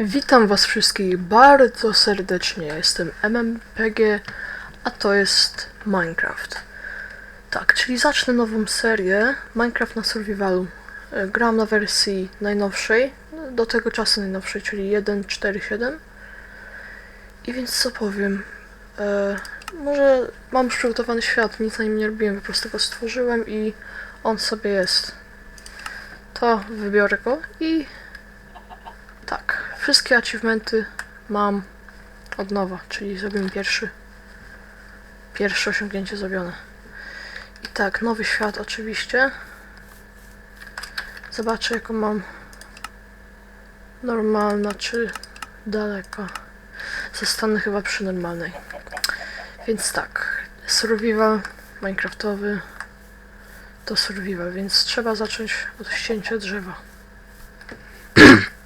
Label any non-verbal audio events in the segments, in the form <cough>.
Witam was wszystkich bardzo serdecznie. Jestem MMPG, a to jest Minecraft. Tak, czyli zacznę nową serię Minecraft na Survivalu. E, Gram na wersji najnowszej, no, do tego czasu najnowszej, czyli 1.4.7. I więc co powiem? E, może mam już przygotowany świat, nic na nim nie robiłem, po prostu go stworzyłem i on sobie jest. To wybiorę go i tak, wszystkie achievementy mam od nowa, czyli zrobimy pierwszy, pierwsze osiągnięcie zrobione. I tak, nowy świat oczywiście. Zobaczę jaką mam normalna czy daleka. Zostanę chyba przy normalnej. Więc tak, survival minecraftowy to survival, więc trzeba zacząć od ścięcia drzewa. <clears throat>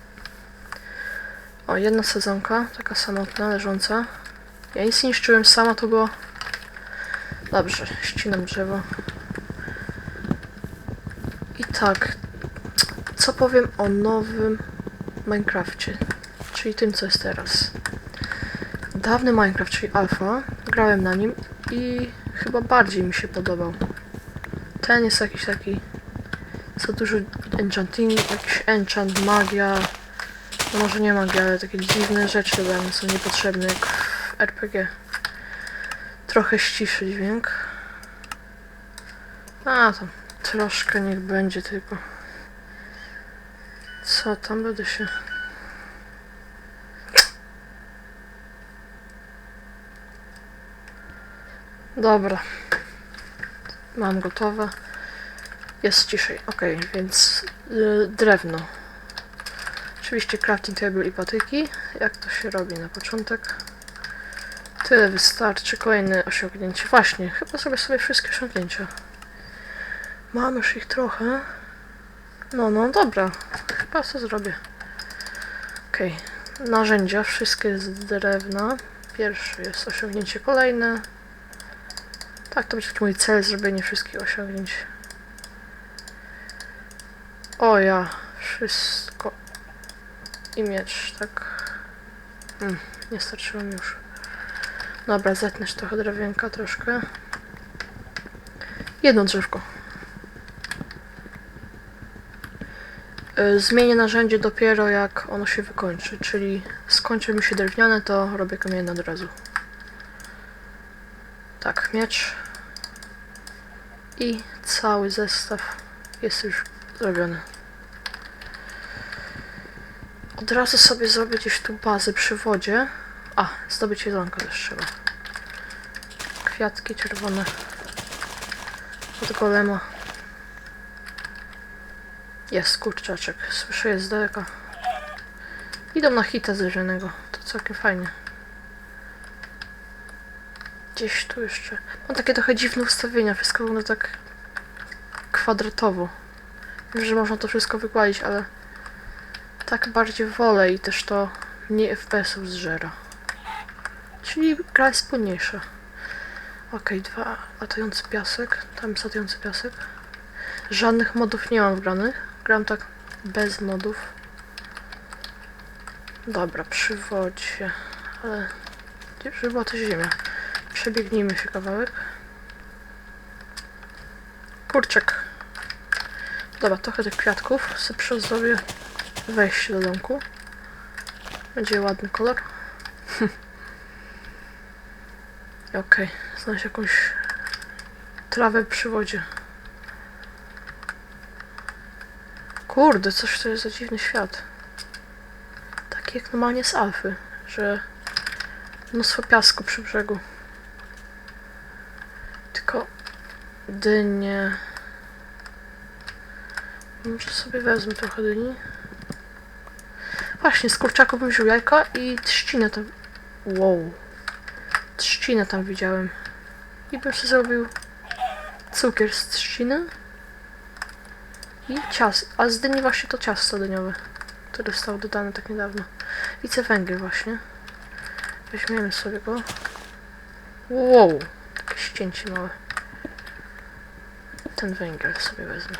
O, jedna sadzonka, taka samotna, leżąca. Ja nic niszczyłem, sama to było. Dobrze, ścinam drzewo. I tak, co powiem o nowym Minecrafcie, czyli tym, co jest teraz. Dawny Minecraft, czyli alfa, grałem na nim i chyba bardziej mi się podobał. Ten jest jakiś taki za dużo enchanting, jakiś enchant, magia, no może nie magia, ale takie dziwne rzeczy mnie są niepotrzebne jak w RPG. Trochę ściszy dźwięk. A, tam troszkę niech będzie tylko. Co tam będę się... Dobra. Mam gotowe. Jest ciszej. Ok, więc y, drewno. Oczywiście crafting table i patyki. Jak to się robi na początek? Tyle wystarczy. Kolejne osiągnięcie. Właśnie, chyba zrobię sobie wszystkie osiągnięcia. Mam już ich trochę. No, no, dobra. Chyba co zrobię. Okej. Narzędzia. Wszystkie z drewna. Pierwsze jest osiągnięcie kolejne. Tak, to będzie mój cel, zrobienie wszystkich osiągnięć. O ja, wszystko. I miecz, tak. Mm, nie starczyło mi już. Dobra, zetniesz trochę drewienka, troszkę. Jedno drzewko. Y, Zmienię narzędzie dopiero jak ono się wykończy, czyli skończy mi się drewniane, to robię kamienne od razu. Tak, miecz. I cały zestaw jest już zrobiony. Od razu sobie zrobię gdzieś tu bazę przy wodzie. A, zdobyć jedzonko też trzeba. Kwiatki czerwone. Od golema. Jest kurczaczek. Słyszę je z daleka. Idą na hita zderzonego. To całkiem fajnie. Gdzieś tu jeszcze. Mam takie trochę dziwne ustawienia. Wszystko wygląda tak kwadratowo. Wiem, że można to wszystko wykłalić, ale tak bardziej wolę i też to mniej FPS-ów zżera. Czyli gra jest spójniejsza. Okej, dwa latający piasek. Tam jest latający piasek. Żadnych modów nie mam wgranych. Gram tak bez modów. Dobra, przy wodzie. Ale żeby była to ziemia. Przebiegnijmy się kawałek. Kurczak. Dobra, trochę tych kwiatków. Sobie zrobię wejście do domku. Będzie ładny kolor. <laughs> Okej, znaleźć jakąś trawę przy wodzie. Kurde, coś to jest za dziwny świat. Taki jak normalnie z Alfy, że mnóstwo piasku przy brzegu. Tylko dynie. Może sobie wezmę trochę dyni. Właśnie, z kurczaku bym wziął jajka i trzcinę tam... Wow. Trzcinę tam widziałem. I bym sobie zrobił cukier z trzciny. I ciasto. A z dyni właśnie to ciasto dyniowe, które zostało dodane tak niedawno. Widzę węgiel właśnie. Weźmiemy sobie go. Wow. Takie ścięcie małe. Ten węgiel sobie wezmę.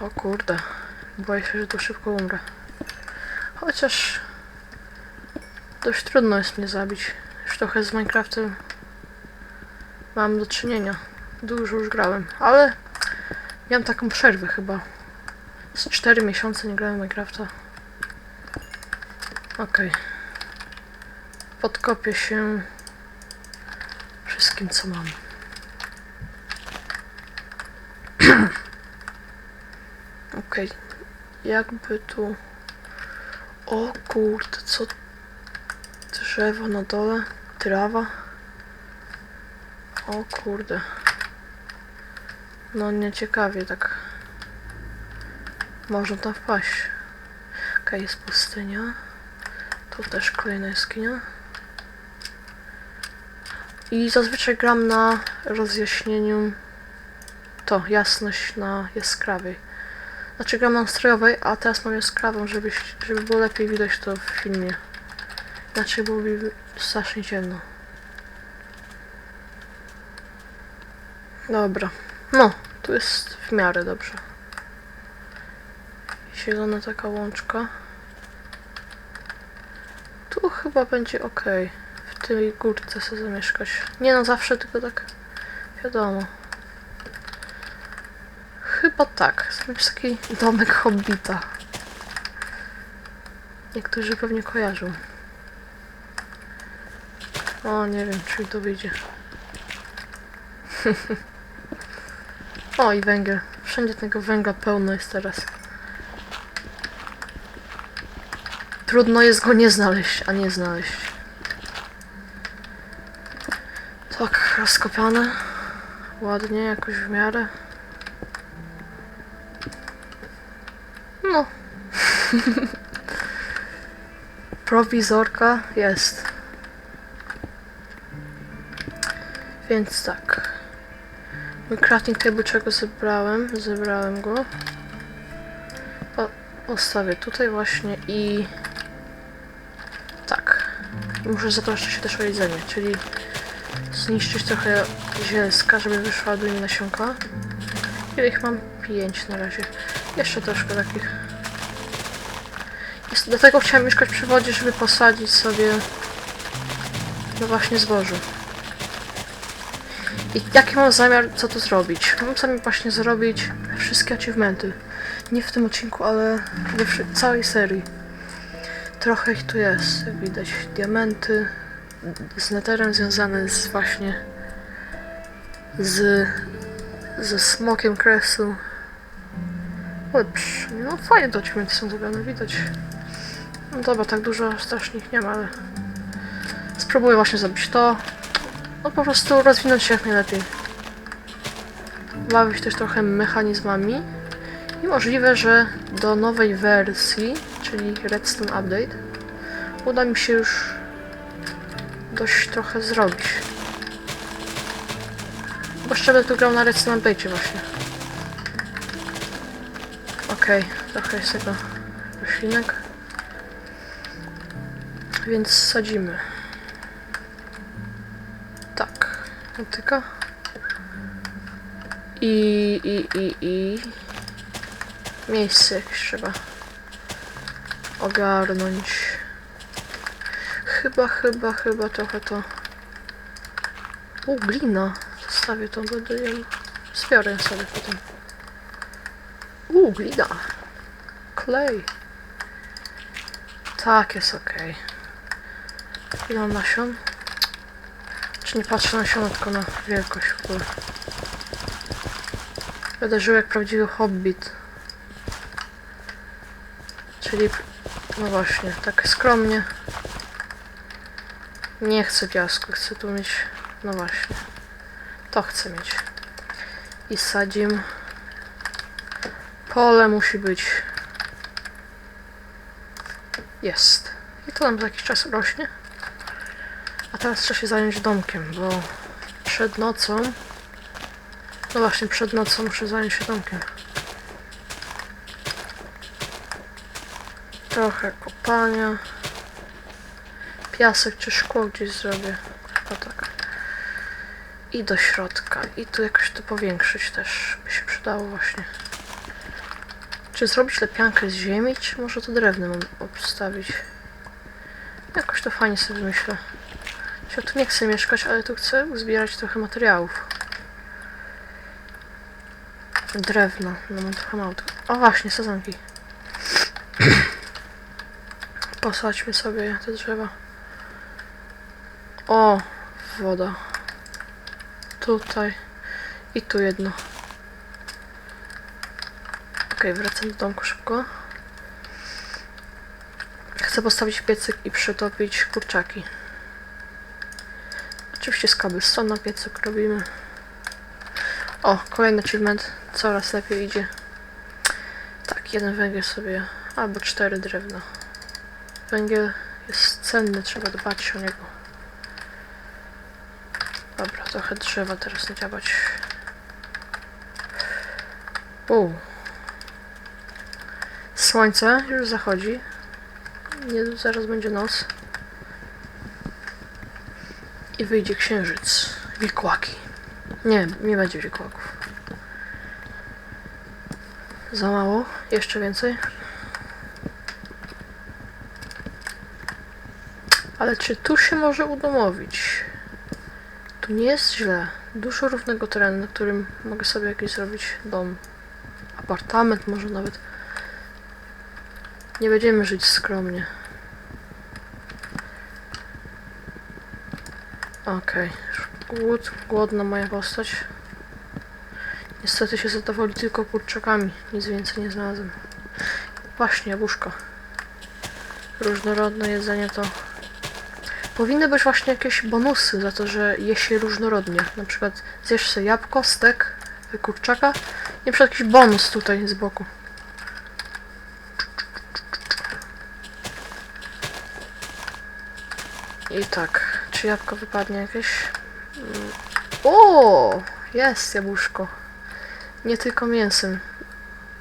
O kurde. Boję się, że tu szybko umrę. Chociaż dość trudno jest mnie zabić. Już trochę z Minecraftem mam do czynienia. Dużo już grałem, ale miałem taką przerwę chyba. Z 4 miesiące nie grałem Minecrafta. Okej. Podkopię się wszystkim co mam. <clears throat> Okej. Jakby tu... O kurde, co... Drzewo na dole? Trawa? O kurde. No nieciekawie tak. Można tam wpaść. Okej, jest pustynia. Tu też kolejna jaskinia. I zazwyczaj gram na rozjaśnieniu to, jasność na jaskrawej. Znaczy gram na nastrojowej, a teraz mam jaskrawą, żeby, żeby było lepiej widać to w filmie. Inaczej byłoby strasznie ciemno. Dobra. No, tu jest w miarę dobrze. Zielona taka łączka. Tu chyba będzie ok. W tej górce sobie zamieszkać. Nie na zawsze, tylko tak wiadomo. Chyba tak. Zrobić taki domek hobbita. Niektórzy pewnie kojarzą. O, nie wiem, czy mi to wyjdzie. <laughs> o, i węgiel. Wszędzie tego węgla pełno jest teraz. Trudno jest go nie znaleźć, a nie znaleźć. Tak, rozkopiane. Ładnie, jakoś w miarę. No. Prowizorka jest. Więc tak. Mój crafting table czego zebrałem? Zebrałem go. Po, postawię tutaj właśnie i... Tak. Muszę zatroszczyć się też o jedzenie, czyli zniszczyć trochę zielska, żeby wyszła do niej nasionka. Ile ich mam? Pięć na razie. Jeszcze troszkę takich. Dlatego chciałem mieszkać przy wodzie, żeby posadzić sobie no właśnie zboże. I jaki mam zamiar, co tu zrobić? Mam zamiar właśnie zrobić wszystkie achievementy. Nie w tym odcinku, ale wszy- całej serii. Trochę ich tu jest, jak widać. Diamenty z neterem związane z właśnie z ze smokiem kresu. Lepsz. No fajnie to achievementy są zrobione, widać. No dobra, tak dużo strasznie ich nie ma, ale spróbuję właśnie zrobić to. No po prostu rozwinąć się jak najlepiej. Bawić też trochę mechanizmami. I możliwe, że do nowej wersji, czyli Redstone Update, uda mi się już dość trochę zrobić. Bo szczerze tu grał na Redstone Update właśnie. Okej, trochę jest tego roślinek. Więc sadzimy. Tak, dotyka. I, i, i, i... Miejsce jakieś trzeba ogarnąć. Chyba, chyba, chyba trochę to... U, glina. Zostawię to, będę ją... Zbiorę sobie potem. U, glina. Clay. Tak, jest okej. Ile nasion? Czy nie patrzę na nasiona, tylko na wielkość w ogóle. Będę żył jak prawdziwy hobbit. Czyli, no właśnie, tak skromnie. Nie chcę piasku, chcę tu mieć, no właśnie. To chcę mieć. I sadzim. Pole musi być. Jest. I to nam za jakiś czas rośnie. Teraz trzeba się zająć domkiem, bo przed nocą... No właśnie, przed nocą muszę zająć się domkiem. Trochę kopania. Piasek czy szkło gdzieś zrobię. Chyba tak. I do środka. I tu jakoś to powiększyć też by się przydało właśnie. Czy zrobić lepiankę z ziemi, czy może to drewnem ob- obstawić? Jakoś to fajnie sobie myślę. Ja tu nie chcę mieszkać, ale tu chcę uzbierać trochę materiałów. Drewno, no mam trochę mało. O właśnie, sezonki. <clears throat> Posadźmy sobie te drzewa. O, woda. Tutaj. I tu jedno. Okej, wracam do domku szybko. Chcę postawić piecyk i przetopić kurczaki. Oczywiście z cobblestone na piecyk robimy. O, kolejny achievement. Coraz lepiej idzie. Tak, jeden węgiel sobie, albo cztery drewna. Węgiel jest cenny, trzeba dbać o niego. Dobra, trochę drzewa teraz nadziałać. U. Słońce już zachodzi. Nie, zaraz będzie noc. Wyjdzie księżyc. Wilkłaki. Nie, nie będzie wilkłaków. Za mało? Jeszcze więcej? Ale czy tu się może udomowić? Tu nie jest źle. Dużo równego terenu, na którym mogę sobie jakiś zrobić dom. Apartament może nawet. Nie będziemy żyć skromnie. Okej. Głód, głodna moja postać. Niestety się zadowoli tylko kurczakami. Nic więcej nie znalazłem. Właśnie, jabłuszko. Różnorodne jedzenie to... Powinny być właśnie jakieś bonusy za to, że je się różnorodnie. Na przykład zjesz sobie jabłko, stek, kurczaka i przykład jakiś bonus tutaj z boku. I tak, czy jabłko wypadnie jakieś? Mm. O, jest jabłuszko. Nie tylko mięsem.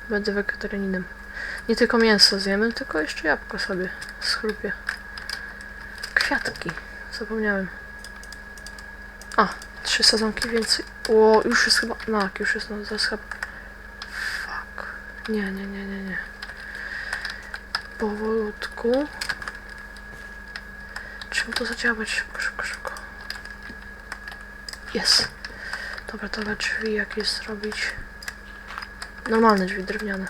Będę wegetarianinem. Nie tylko mięso zjemy, tylko jeszcze jabłko sobie schrupię. Kwiatki. Zapomniałem. A, trzy sezonki więcej. O, już jest chyba... No, już jest no, zaraz chyba... Fuck. Nie, nie, nie, nie, nie. Powolutku. Czym to zadziałać? Jest. Dobra, dobra, drzwi jakieś zrobić. Normalne drzwi drewniane.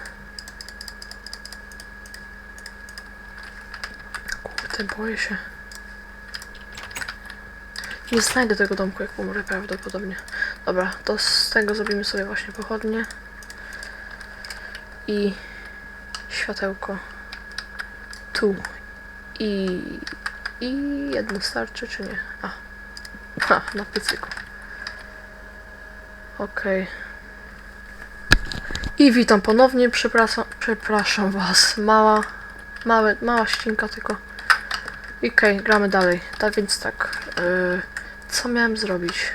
Kurde, boję się. Nie znajdę tego domku, jak umrę prawdopodobnie. Dobra, to z tego zrobimy sobie właśnie pochodnie. I światełko. Tu. I i jedno starczy, czy nie? A. Ha, na pycyku. Okej. I witam ponownie, przepraszam, przepraszam was. Mała, małe, mała ścinka tylko. Okej, gramy dalej. Tak więc tak. Yy, co miałem zrobić?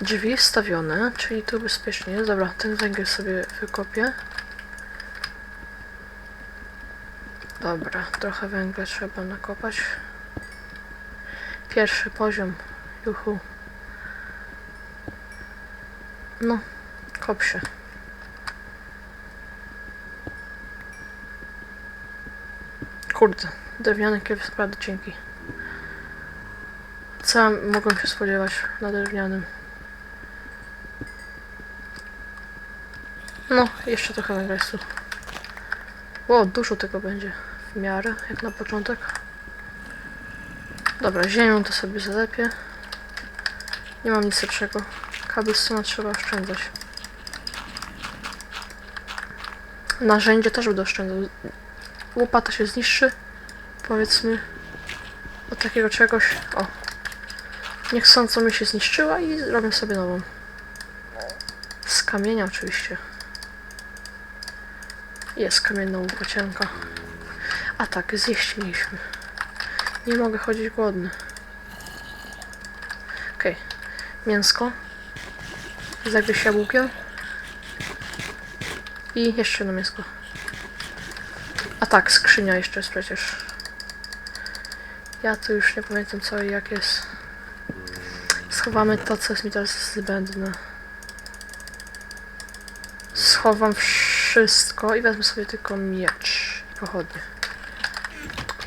Drzwi wstawione, czyli tu bezpiecznie. Dobra, ten węgiel sobie wykopię. Dobra, trochę węgla trzeba nakopać. Pierwszy poziom. Juhu. No, kop się. Kurde, jest naprawdę cienki. Co mogłem się spodziewać na drewnianym? No, jeszcze trochę tu. Ło, dużo tego będzie w miarę, jak na początek. Dobra, ziemią to sobie zalepię. Nie mam nic lepszego. Cobblestone trzeba oszczędzać. Narzędzie też będę oszczędzał. Łopata się zniszczy. Powiedzmy. Od takiego czegoś. O. Niechcąco mi się zniszczyła i zrobię sobie nową. Z kamienia oczywiście. Jest kamienna łopacianka. A tak, zjeść mieliśmy. Nie mogę chodzić głodny. Okej. Mięsko. Zagryźć jabłkiem. I jeszcze jedno mięsko. A tak, skrzynia jeszcze jest przecież. Ja tu już nie pamiętam co i jak jest. Schowamy to, co jest mi teraz zbędne. Schowam wsz wszystko i wezmę sobie tylko miecz i pochodnie.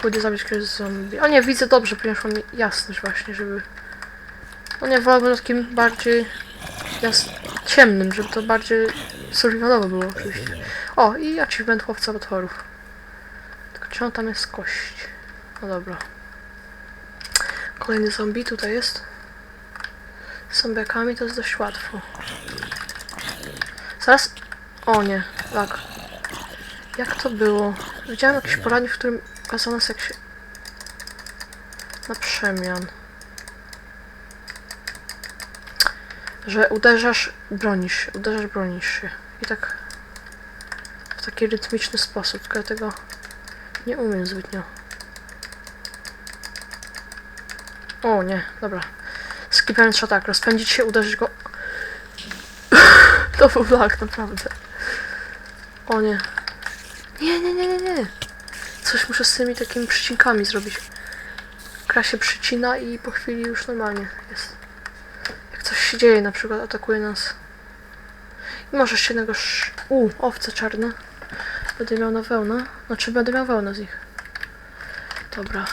Pójdę zabić jakiegoś zombie. O nie, widzę dobrze, ponieważ mam jasność właśnie, żeby... O nie, wolałbym takim bardziej jas... ciemnym, żeby to bardziej survivalowe było oczywiście. O, i achievement łowca potworów. Tylko czy on tam jest kość? No dobra. Kolejny zombie tutaj jest. Z zombiakami to jest dość łatwo. Zaraz... O nie, tak. Jak to było? Widziałem jakiś poradnik, w którym kazano jak się... Na przemian. Że uderzasz, bronisz się, uderzasz, bronisz się. I tak... W taki rytmiczny sposób, tylko ja tego nie umiem zbytnio. O nie, dobra. Skipałem trzeba tak, rozpędzić się, uderzyć go. <laughs> to był lag, naprawdę. O nie. Nie, nie, nie, nie, nie. Coś muszę z tymi takimi przycinkami zrobić. Gra się przycina i po chwili już normalnie jest. Się dzieje, na przykład atakuje nas. I może jeszcze jednego sz... U, owce czarne. Będę miał na wełnę. Znaczy będę miał wełnę z nich. Dobra.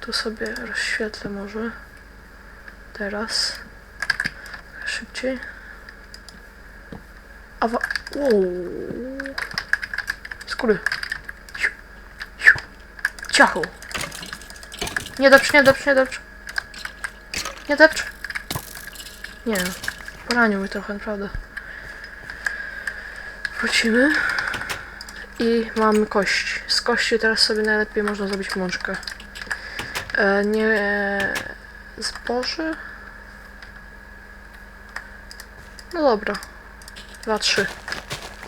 Tu sobie rozświetlę może. Teraz. Szybciej. Awa... Uuu. Skóry. Ciachu. Nie depcz, nie depcz, nie depcz. Nie depcz. Nie. Poranił mnie trochę, naprawdę. Wrócimy. I mamy kość. Z kości teraz sobie najlepiej można zrobić mączkę. E, nie... Zboże? No dobra. Dwa, trzy.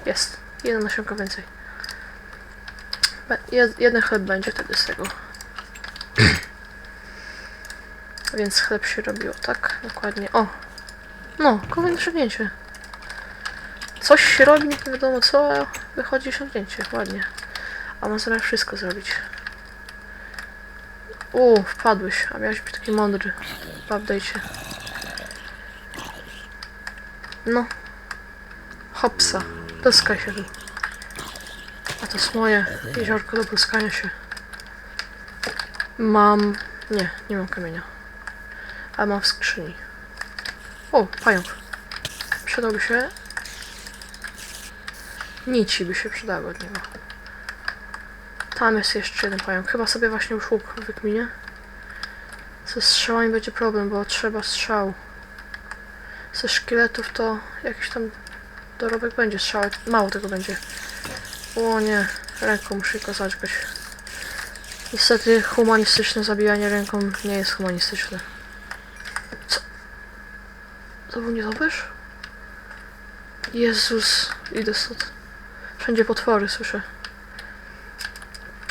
Jest. Jeden nasionka więcej. Be- jed, jeden chleb będzie wtedy z tego. <coughs> Więc chleb się robiło, tak? Dokładnie. O! No, kolejne osiągnięcie. Coś się robi, nie wiadomo co, a wychodzi osiągnięcie. Ładnie. A mam zamiar wszystko zrobić. U, wpadłeś, a miałeś być taki mądry. W update'cie. No. Hopsa. Pluskaj się tu. A to jest moje jeziorko do pluskania się. Mam... Nie, nie mam kamienia. Ale mam w skrzyni. O, pająk. Przydałby się... Nici by się przydały od niego. Tam jest jeszcze jeden pająk. Chyba sobie właśnie już łuk wykminie. Ze strzałami będzie problem, bo trzeba strzał. Ze szkieletów to jakiś tam dorobek będzie strzał. Mało tego będzie. O nie, ręką muszę go zadźgać. Niestety humanistyczne zabijanie ręką nie jest humanistyczne. Co? To był nietoperz? Jezus, idę stąd. Wszędzie potwory słyszę.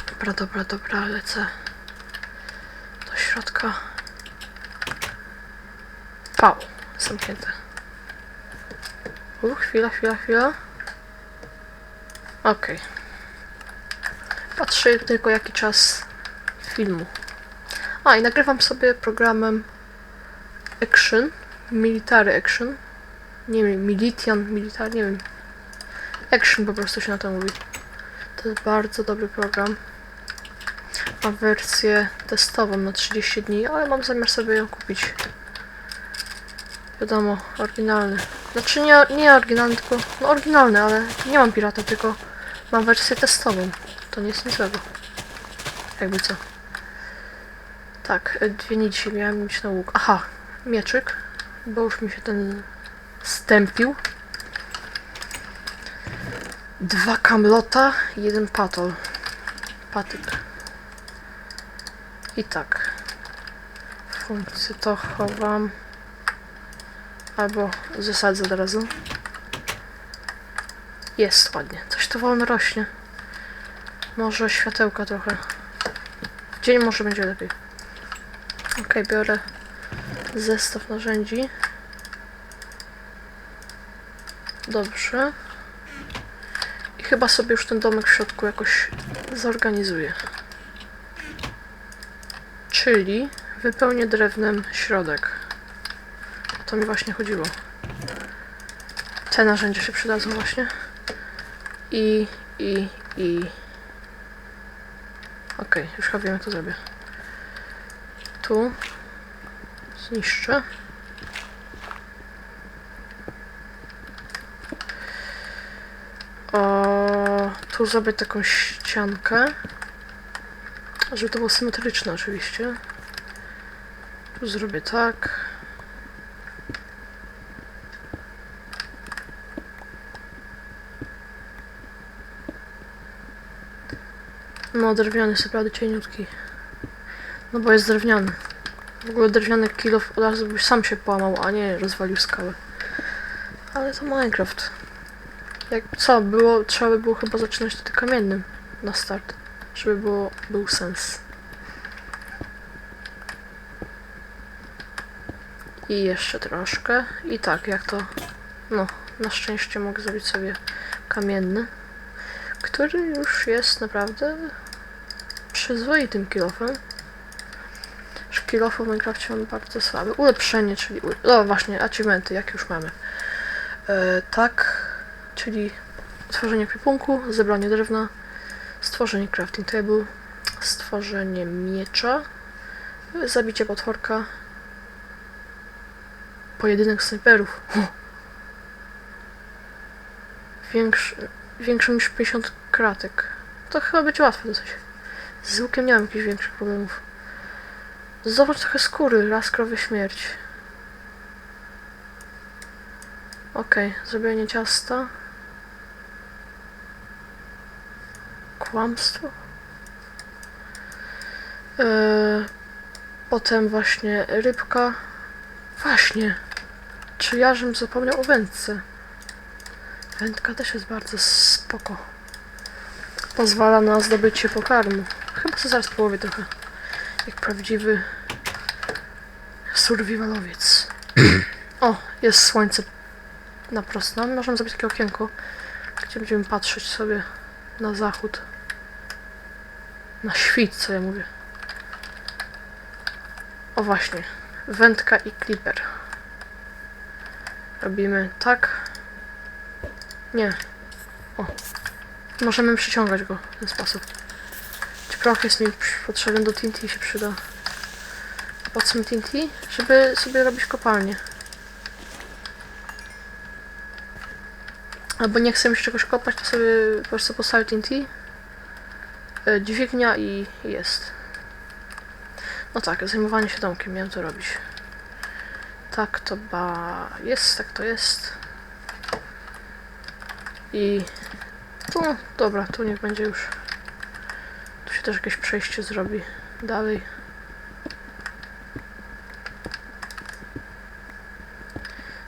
Dobra, dobra, dobra, lecę do środka. Pał, zamknięte. U, chwila, chwila, chwila. Okej. Patrzę tylko jaki czas filmu. A, i nagrywam sobie programem Action, Military Action. Nie wiem, Militian, Militar, nie wiem. Action po prostu się na to mówi. To jest bardzo dobry program. Mam wersję testową na 30 dni, ale mam zamiar sobie ją kupić. Wiadomo, oryginalny. Znaczy nie, nie oryginalny, tylko... No oryginalny, ale nie mam pirata, tylko mam wersję testową. To nie jest nic złego. Jakby co. Tak, dwie nici miałem mieć na łuk. Aha, mieczyk, bo już mi się ten stępił. Dwa kamlota, jeden patol. Patyk. I tak. Funkcję to chowam. Albo zasadzę od razu. Jest ładnie. Coś tu wolno rośnie. Może światełka trochę. W dzień może będzie lepiej. Ok, biorę zestaw narzędzi. Dobrze. I chyba sobie już ten domek w środku jakoś zorganizuję. Czyli wypełnię drewnem środek. O to mi właśnie chodziło. Te narzędzia się przydadzą właśnie. I, i, i... Okej, już chyba wiem jak to zrobię. Tu. Zniszczę. O, tu zrobię taką ściankę. Żeby to było symetryczne oczywiście. Tu zrobię tak. No, drewniany jest naprawdę cieniutki. No bo jest drewniany. W ogóle drewniany kilo od razu byś sam się połamał, a nie rozwalił skałę. Ale to Minecraft. Jak co, było, trzeba by było chyba zaczynać od kamiennym na start, żeby było, był sens. I jeszcze troszkę. I tak, jak to, no, na szczęście mogę zrobić sobie kamienny, który już jest naprawdę przyzwoitym kilofem. Szkilofu w Minecrafcie mam bardzo słaby. Ulepszenie, czyli... No właśnie, achievementy, jak już mamy. E, tak, czyli stworzenie kwipunku, zebranie drewna, stworzenie crafting table, stworzenie miecza, zabicie potworka, pojedynek snajperów. Większy, większy niż 50 kratek. To chyba będzie łatwe dosyć. Z łukiem nie mam jakichś większych problemów. Zobacz trochę skóry, raz krowy śmierć. Okej, zrobienie ciasta. Kłamstwo. Eee, potem właśnie rybka. Właśnie. Czy ja żem zapomniał o wędce? Wędka też jest bardzo spoko. Pozwala na zdobycie pokarmu. Chyba sobie zaraz połowię trochę. Jak prawdziwy survivalowiec. <clears throat> o, jest słońce na prosto. No, możemy zrobić takie okienko, gdzie będziemy patrzeć sobie na zachód. Na świt, co ja mówię. O właśnie. Wędka i clipper. Robimy tak. Nie. O. Możemy przyciągać go w ten sposób. Proch jest mi potrzebny do TNT się przyda. Po co mi TNT? Żeby sobie robić kopalnię. Albo nie chcę mi się czegoś kopać, to sobie po prostu postawię TNT. E, Dźwignia i jest. No tak, zajmowanie się domkiem, miałem to robić. Tak to ba... jest, tak to jest. I... Tu, dobra, tu niech będzie już. Też jakieś przejście zrobi dalej.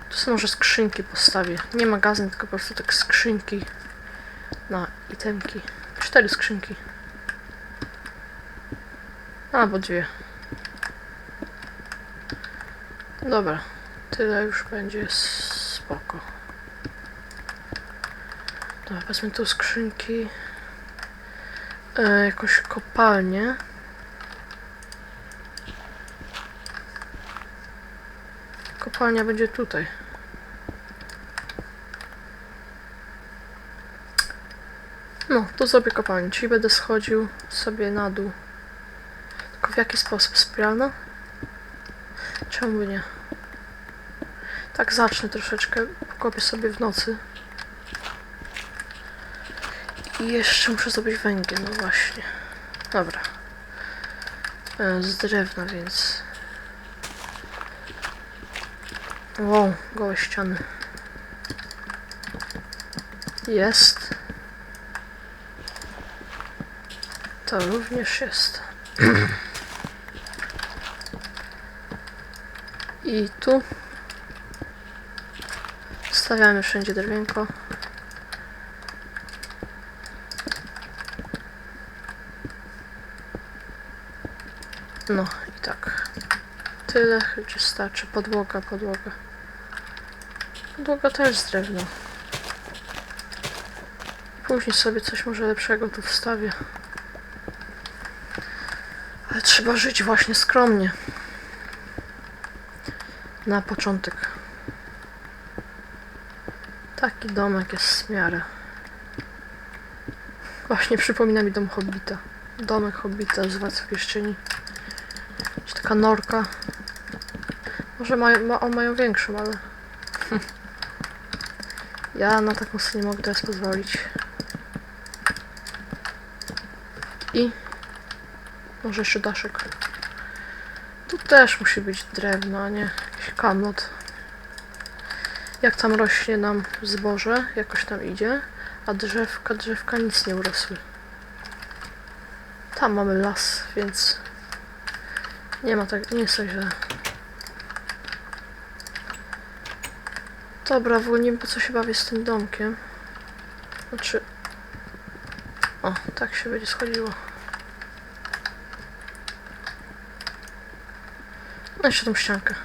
Tu są może skrzynki postawię. Nie magazyn, tylko po prostu tak skrzynki na itemki. Cztery skrzynki. Albo dwie. Dobra, tyle już będzie spoko. Dobra, wezmę tu skrzynki. E, jakąś kopalnię. Kopalnia będzie tutaj. No, to zrobię kopalnię, czyli będę schodził sobie na dół. Tylko w jaki sposób? Spiralno? Czemu nie? Tak zacznę troszeczkę, pokopię sobie w nocy. I jeszcze muszę zrobić węgiel, no właśnie. Dobra. E, Z drewna, więc... Wow, gołe ściany. Jest. To również jest. I tu stawiamy wszędzie drewienko. No i tak. Tyle, czy starczy. Podłoga, podłoga. Podłoga też z drewna. Później sobie coś może lepszego tu wstawię. Ale trzeba żyć właśnie skromnie. Na początek. Taki domek jest w miarę. Właśnie przypomina mi dom Hobbita. Domek Hobbita z Władcy Pierścieni. Taka norka. Może mają, ma, o, mają większą, ale... <laughs> ja na taką sobie nie mogę teraz pozwolić. I... Może jeszcze daszek. Tu też musi być drewno, a nie jakiś kamlot. Jak tam rośnie nam zboże, jakoś tam idzie, a drzewka, drzewka nic nie urosły. Tam mamy las, więc nie ma tak, nie jest tak źle. Dobra, w ogóle nie wiem po co się bawię z tym domkiem. Znaczy... O, tak się będzie schodziło. No jeszcze tą ściankę.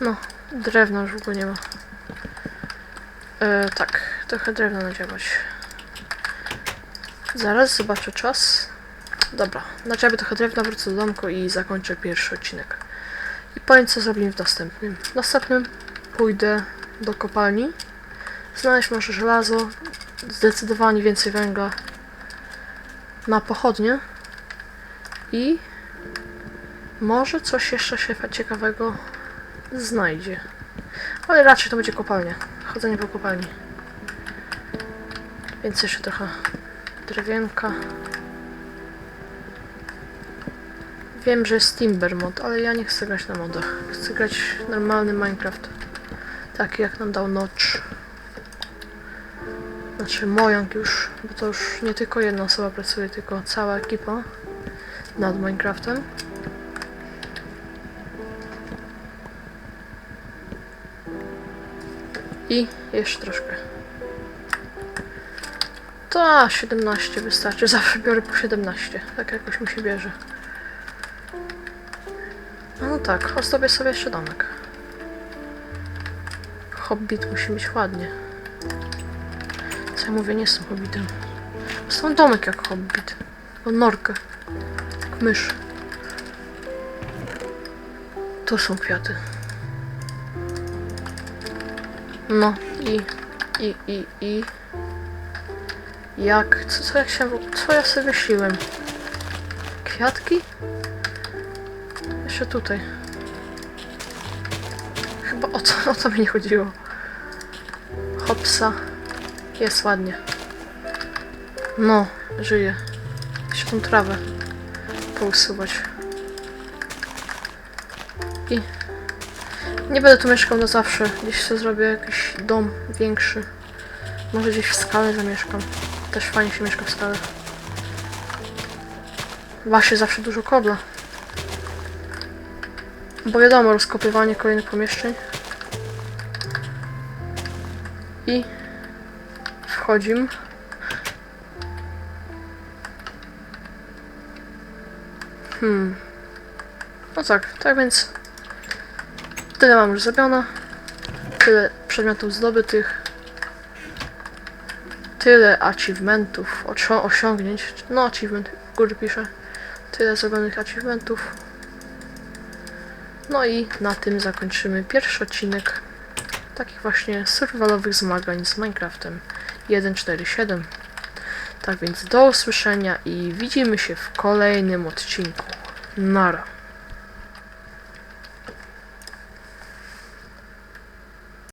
No, drewna już w ogóle nie ma. E, tak, trochę drewna nadziałać. Zaraz zobaczę czas. Dobra, nadziabię trochę drewna, wrócę do domku i zakończę pierwszy odcinek. I powiem co zrobimy w następnym. W następnym pójdę do kopalni. Znaleźć może żelazo, zdecydowanie więcej węgla na pochodnie i może coś jeszcze się ciekawego znajdzie. Ale raczej to będzie kopalnia. Chodzenie po kopalni. Więc jeszcze trochę drewienka. Wiem, że jest Timber mod, ale ja nie chcę grać na modach. Chcę grać normalny Minecraft. Taki jak nam dał Notch. Znaczy Mojang już, bo to już nie tylko jedna osoba pracuje, tylko cała ekipa nad Minecraftem. I jeszcze troszkę. To a, 17 wystarczy. <laughs> Zawsze biorę po 17. Tak jakoś mi się bierze. Tak, ozdobię sobie jeszcze domek. Hobbit musi być ładnie. Co ja mówię, nie jestem hobbitem. Są domek jak hobbit. O norkę. Jak mysz. Tu są kwiaty. No i, i, i, i. Jak? Co, co, jak się, co ja sobie myśliłem? Kwiatki? Jeszcze tutaj. Chyba o to, o to mi nie chodziło. Hopsa. Jest ładnie. No, żyje. Jeszcze tą trawę pousuwać. I nie będę tu mieszkał na zawsze. Gdzieś sobie zrobię jakiś dom większy. Może gdzieś w skale zamieszkam. Też fajnie się mieszka w skale. Właśnie zawsze dużo kobla. Bo wiadomo, rozkopywanie kolejnych pomieszczeń. I wchodzimy. Hmm. No tak, tak więc tyle mam już zrobione. Tyle przedmiotów zdobytych. Tyle achievementów, osiągnięć. No, achievement, w górze piszę. Tyle zrobionych achievementów. No i na tym zakończymy pierwszy odcinek takich właśnie survivalowych zmagań z Minecraftem 1.4.7. Tak więc do usłyszenia i widzimy się w kolejnym odcinku. Nara.